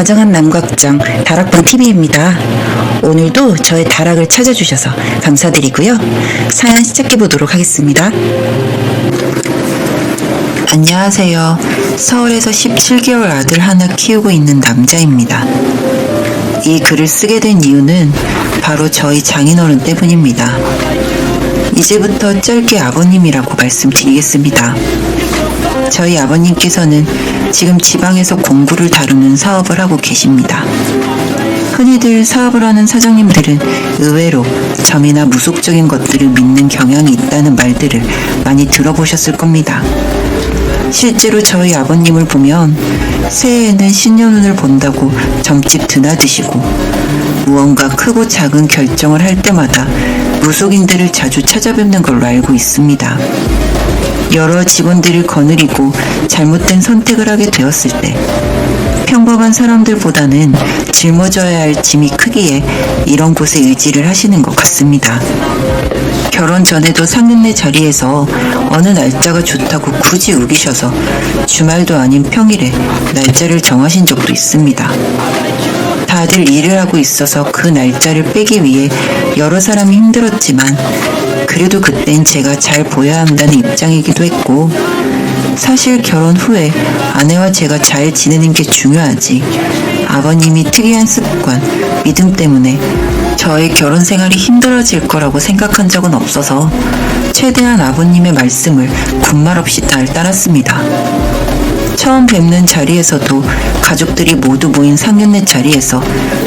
다정한 남각장 다락방 TV입니다. 오늘도 저의 다락을 찾아주셔서 감사드리고요. 사연 시작해 보도록 하겠습니다. 안녕하세요. 서울에서 17개월 아들 하나 키우고 있는 남자입니다. 이 글을 쓰게 된 이유는 바로 저희 장인어른 때문입니다. 이제부터 짧게 아버님이라고 말씀드리겠습니다. 저희 아버님께서는 지금 지방에서 공구를 다루는 사업을 하고 계십니다. 흔히들 사업을 하는 사장님들은 의외로 점이나 무속적인 것들을 믿는 경향이 있다는 말들을 많이 들어보셨을 겁니다. 실제로 저희 아버님을 보면 새해에는 신년운을 본다고 점집 드나드시고 무언가 크고 작은 결정을 할 때마다 무속인들을 자주 찾아뵙는 걸로 알고 있습니다. 여러 직원들을 거느리고 잘못된 선택을 하게 되었을 때 평범한 사람들보다는 짊어져야 할 짐이 크기에 이런 곳에 의지를 하시는 것 같습니다. 결혼 전에도 상견례 자리에서 어느 날짜가 좋다고 굳이 우기셔서 주말도 아닌 평일에 날짜를 정하신 적도 있습니다. 다들 일을 하고 있어서 그 날짜를 빼기 위해 여러 사람이 힘들었지만 그래도 그땐 제가 잘 보여야 한다는 입장이기도 했고 사실 결혼 후에 아내와 제가 잘 지내는 게 중요하지 아버님이 특이한 습관, 믿음 때문에 저의 결혼 생활이 힘들어질 거라고 생각한 적은 없어서 최대한 아버님의 말씀을 군말 없이 잘 따랐습니다. 처음 뵙는 자리에서도 가족들이 모두 모인 상견례 자리에서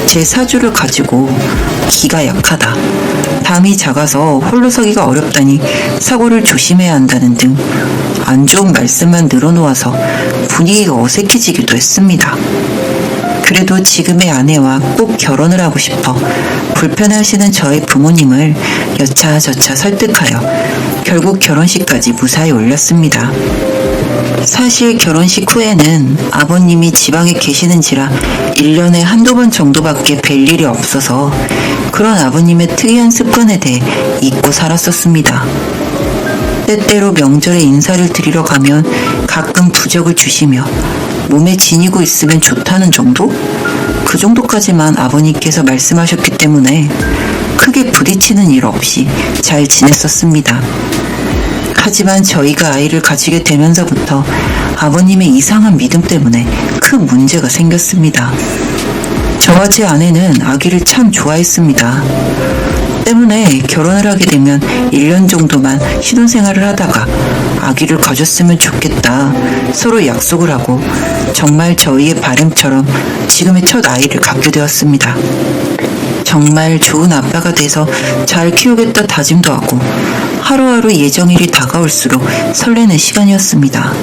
제 사주를 가지고 기가 약하다. 담이 작아서 홀로 서기가 어렵다니 사고를 조심해야 한다는 등 안 좋은 말씀만 늘어놓아서 분위기가 어색해지기도 했습니다. 그래도 지금의 아내와 꼭 결혼을 하고 싶어 불편해하시는 저의 부모님을 여차저차 설득하여 결국 결혼식까지 무사히 올렸습니다. 사실 결혼식 후에는 아버님이 지방에 계시는지라 1년에 한두 번 정도밖에 뵐 일이 없어서 그런 아버님의 특이한 습관에 대해 잊고 살았었습니다. 때때로 명절에 인사를 드리러 가면 가끔 부적을 주시며 몸에 지니고 있으면 좋다는 정도? 그 정도까지만 아버님께서 말씀하셨기 때문에 크게 부딪히는 일 없이 잘 지냈었습니다. 하지만 저희가 아이를 가지게 되면서부터 아버님의 이상한 믿음 때문에 큰 문제가 생겼습니다. 저와 제 아내는 아기를 참 좋아했습니다. 때문에 결혼을 하게 되면 1년 정도만 신혼생활을 하다가 아기를 가졌으면 좋겠다 서로 약속을 하고 정말 저희의 바람처럼 지금의 첫 아이를 갖게 되었습니다. 정말 좋은 아빠가 돼서 잘 키우겠다 다짐도 하고 하루하루 예정일이 다가올수록 설레는 시간이었습니다.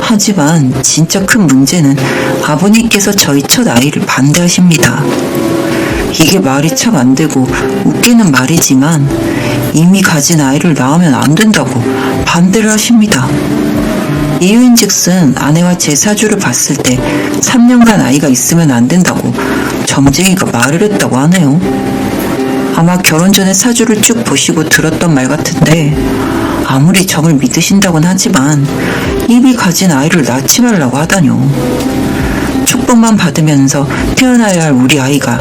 하지만 진짜 큰 문제는 아버님께서 저희 첫 아이를 반대하십니다. 이게 말이 참 안 되고 웃기는 말이지만 이미 가진 아이를 낳으면 안 된다고 반대를 하십니다. 이유인 즉슨 아내와 제 사주를 봤을 때 3년간 아이가 있으면 안 된다고 점쟁이가 말을 했다고 하네요. 아마 결혼 전에 사주를 쭉 보시고 들었던 말 같은데 아무리 정을 믿으신다곤 하지만 이미 가진 아이를 낳지 말라고 하다뇨. 축복만 받으면서 태어나야 할 우리 아이가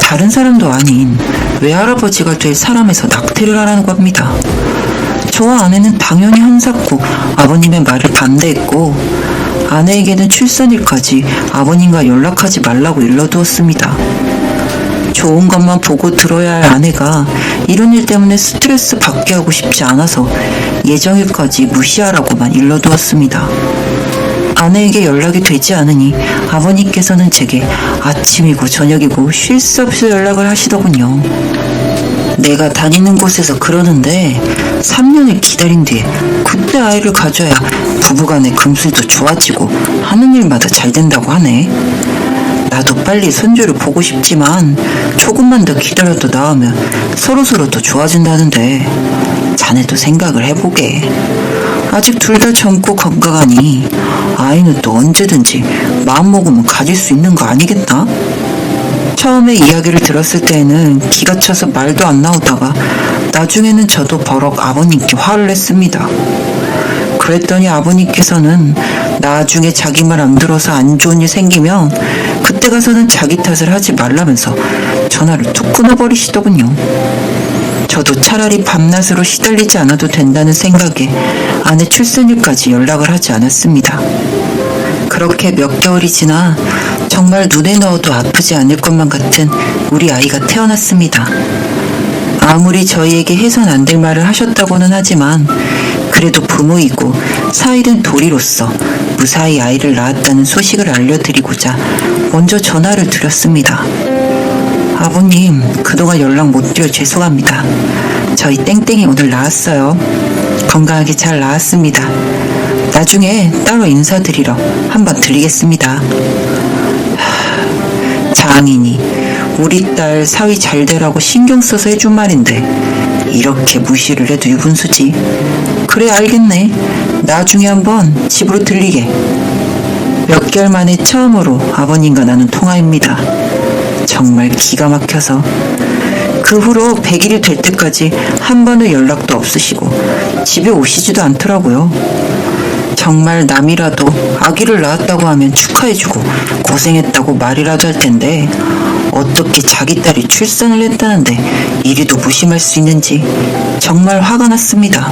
다른 사람도 아닌 외할아버지가 될 사람에서 낙태를 하라고 합니다. 저와 아내는 당연히 한사코 아버님의 말을 반대했고 아내에게는 출산일까지 아버님과 연락하지 말라고 일러두었습니다. 좋은 것만 보고 들어야 할 아내가 이런 일 때문에 스트레스 받게 하고 싶지 않아서 예정일까지 무시하라고만 일러두었습니다. 아내에게 연락이 되지 않으니 아버님께서는 제게 아침이고 저녁이고 쉴 새 없이 연락을 하시더군요. 내가 다니는 곳에서 그러는데 3년을 기다린 뒤에 그때 아이를 가져야 부부간의 금술도 좋아지고 하는 일마다 잘 된다고 하네. 나도 빨리 손주를 보고 싶지만 조금만 더 기다려도 나으면 서로서로 더 좋아진다는데 자네도 생각을 해보게. 아직 둘 다 젊고 건강하니 아이는 또 언제든지 마음먹으면 가질 수 있는 거 아니겠나? 처음에 이야기를 들었을 때에는 기가 차서 말도 안 나오다가 나중에는 저도 버럭 아버님께 화를 냈습니다. 그랬더니 아버님께서는 나중에 자기 말 안 들어서 안 좋은 일 생기면 그때 가서는 자기 탓을 하지 말라면서 전화를 툭 끊어버리시더군요. 저도 차라리 밤낮으로 시달리지 않아도 된다는 생각에 아내 출산일까지 연락을 하지 않았습니다. 그렇게 몇 개월이 지나 정말 눈에 넣어도 아프지 않을 것만 같은 우리 아이가 태어났습니다. 아무리 저희에게 해선 안 될 말을 하셨다고는 하지만 그래도 부모이고 사이른 도리로서 무사히 아이를 낳았다는 소식을 알려드리고자 먼저 전화를 드렸습니다. 아버님, 그동안 연락 못 드려 죄송합니다. 저희 땡땡이 오늘 나왔어요. 건강하게 잘 나왔습니다. 나중에 따로 인사드리러 한번 들리겠습니다. 하, 장인이 우리 딸 사위 잘 되라고 신경 써서 해준 말인데 이렇게 무시를 해도 유분수지. 그래 알겠네. 나중에 한번 집으로 들리게. 몇 개월 만에 처음으로 아버님과 나눈 통화입니다. 정말 기가 막혀서 그 후로 100일이 될 때까지 한 번의 연락도 없으시고 집에 오시지도 않더라고요. 정말 남이라도 아기를 낳았다고 하면 축하해주고 고생했다고 말이라도 할 텐데 어떻게 자기 딸이 출산을 했다는데 이리도 무심할 수 있는지 정말 화가 났습니다.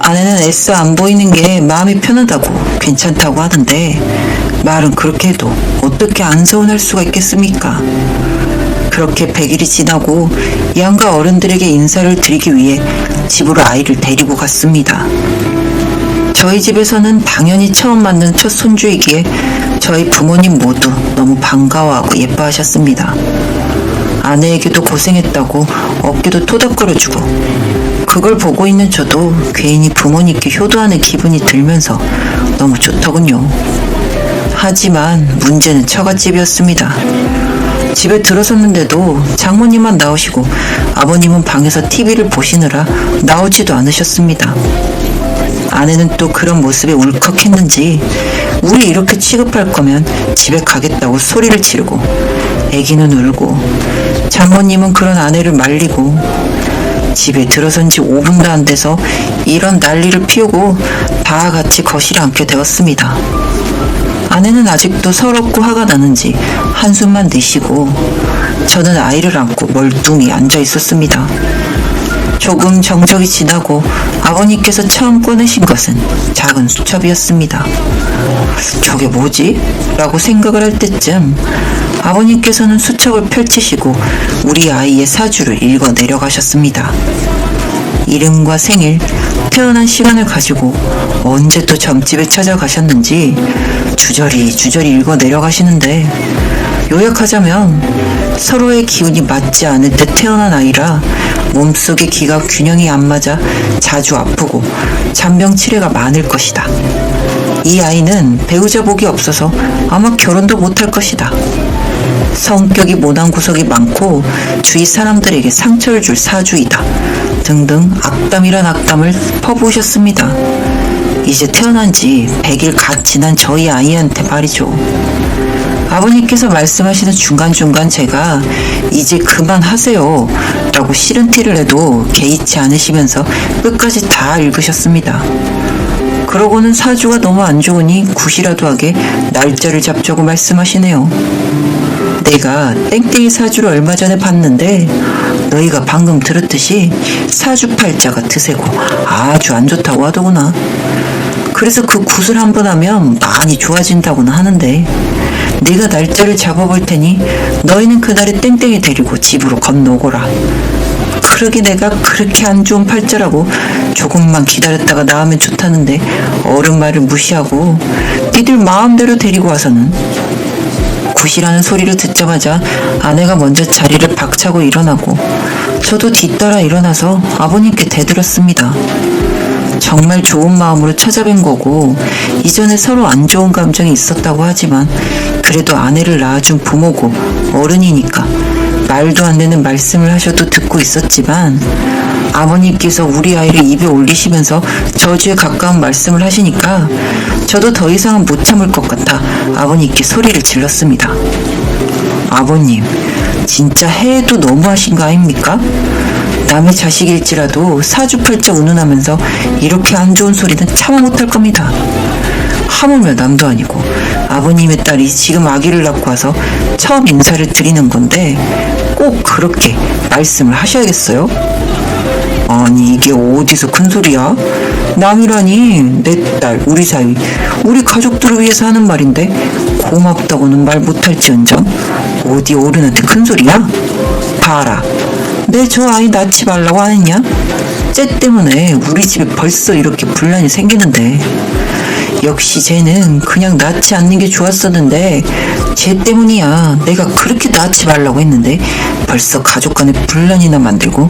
아내는 애써 안 보이는 게 마음이 편하다고 괜찮다고 하는데 말은 그렇게 해도 어떻게 안 서운할 수가 있겠습니까? 그렇게 100일이 지나고 양가 어른들에게 인사를 드리기 위해 집으로 아이를 데리고 갔습니다. 저희 집에서는 당연히 처음 맞는 첫 손주이기에 저희 부모님 모두 너무 반가워하고 예뻐하셨습니다. 아내에게도 고생했다고 어깨도 토닥거려주고 그걸 보고 있는 저도 괜히 부모님께 효도하는 기분이 들면서 너무 좋더군요. 하지만 문제는 처갓집이었습니다. 집에 들어섰는데도 장모님만 나오시고 아버님은 방에서 TV를 보시느라 나오지도 않으셨습니다. 아내는 또 그런 모습에 울컥했는지 우리 이렇게 취급할 거면 집에 가겠다고 소리를 지르고 애기는 울고 장모님은 그런 아내를 말리고 집에 들어선 지 5분도 안 돼서 이런 난리를 피우고 다 같이 거실에 앉게 되었습니다. 아내는 아직도 서럽고 화가 나는지 한숨만 내쉬고 저는 아이를 안고 멀뚱히 앉아 있었습니다. 조금 정적이 지나고 아버님께서 처음 꺼내신 것은 작은 수첩이었습니다. 저게 뭐지? 라고 생각을 할 때쯤 아버님께서는 수첩을 펼치시고 우리 아이의 사주를 읽어 내려가셨습니다. 이름과 생일, 태어난 시간을 가지고 언제 또 점집에 찾아가셨는지 주저리 주저리 읽어 내려가시는데 요약하자면 서로의 기운이 맞지 않을 때 태어난 아이라 몸속의 기가 균형이 안 맞아 자주 아프고 잔병 치레가 많을 것이다. 이 아이는 배우자 복이 없어서 아마 결혼도 못할 것이다. 성격이 모난 구석이 많고 주위 사람들에게 상처를 줄 사주이다. 등등 악담이란 악담을 퍼부으셨습니다. 이제 태어난 지 100일 갓 지난 저희 아이한테 말이죠. 아버님께서 말씀하시는 중간중간 제가 이제 그만하세요 라고 싫은 티를 내도 개의치 않으시면서 끝까지 다 읽으셨습니다. 그러고는 사주가 너무 안 좋으니 굿이라도 하게 날짜를 잡자고 말씀하시네요. 내가 땡땡이 사주를 얼마 전에 봤는데 너희가 방금 들었듯이 사주팔자가 드세고 아주 안 좋다고 하더구나. 그래서 그 굿을 한 번 하면 많이 좋아진다고는 하는데 내가 날짜를 잡아볼 테니 너희는 그날에 땡땡이 데리고 집으로 건너오거라. 그러게 내가 그렇게 안 좋은 팔자라고 조금만 기다렸다가 나오면 좋다는데 어른 말을 무시하고 니들 마음대로 데리고 와서는 굿이라는 소리를 듣자마자 아내가 먼저 자리를 박차고 일어나고 저도 뒤따라 일어나서 아버님께 대들었습니다. 정말 좋은 마음으로 찾아뵌 거고 이전에 서로 안 좋은 감정이 있었다고 하지만 그래도 아내를 낳아준 부모고 어른이니까 말도 안 되는 말씀을 하셔도 듣고 있었지만 아버님께서 우리 아이를 입에 올리시면서 저주에 가까운 말씀을 하시니까 저도 더 이상은 못 참을 것 같아 아버님께 소리를 질렀습니다. 아버님, 진짜 해도 너무하신 거 아닙니까? 남의 자식일지라도 사주팔자 운운하면서 이렇게 안 좋은 소리는 참아 못할 겁니다. 하물며 남도 아니고 아버님의 딸이 지금 아기를 낳고 와서 처음 인사를 드리는 건데 꼭 그렇게 말씀을 하셔야겠어요? 아니 이게 어디서 큰 소리야? 남이라니 내 딸 우리 사위 우리 가족들을 위해서 하는 말인데 고맙다고는 말 못할지언정 어디 어른한테 큰 소리야? 봐라 내 저 아이 낳지 말라고 하느냐? 쟤 때문에 우리 집에 벌써 이렇게 분란이 생기는데 역시 쟤는 그냥 낳지 않는 게 좋았었는데 쟤 때문이야. 내가 그렇게 낳지 말라고 했는데 벌써 가족 간에 분란이나 만들고.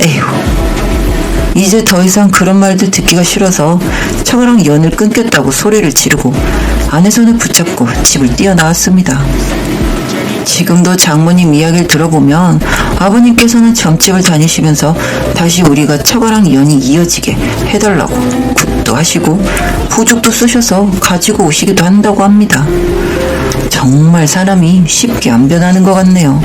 에휴. 이제 더 이상 그런 말들 듣기가 싫어서 처가랑 연을 끊겠다고 소리를 지르고 아내 손을 붙잡고 집을 뛰어나왔습니다. 지금도 장모님 이야기를 들어보면 아버님께서는 점집을 다니시면서 다시 우리가 처가랑 연이 이어지게 해달라고 하시고 부죽도 쓰셔서 가지고 오시기도 한다고 합니다. 정말 사람이 쉽게 안 변하는 것 같네요.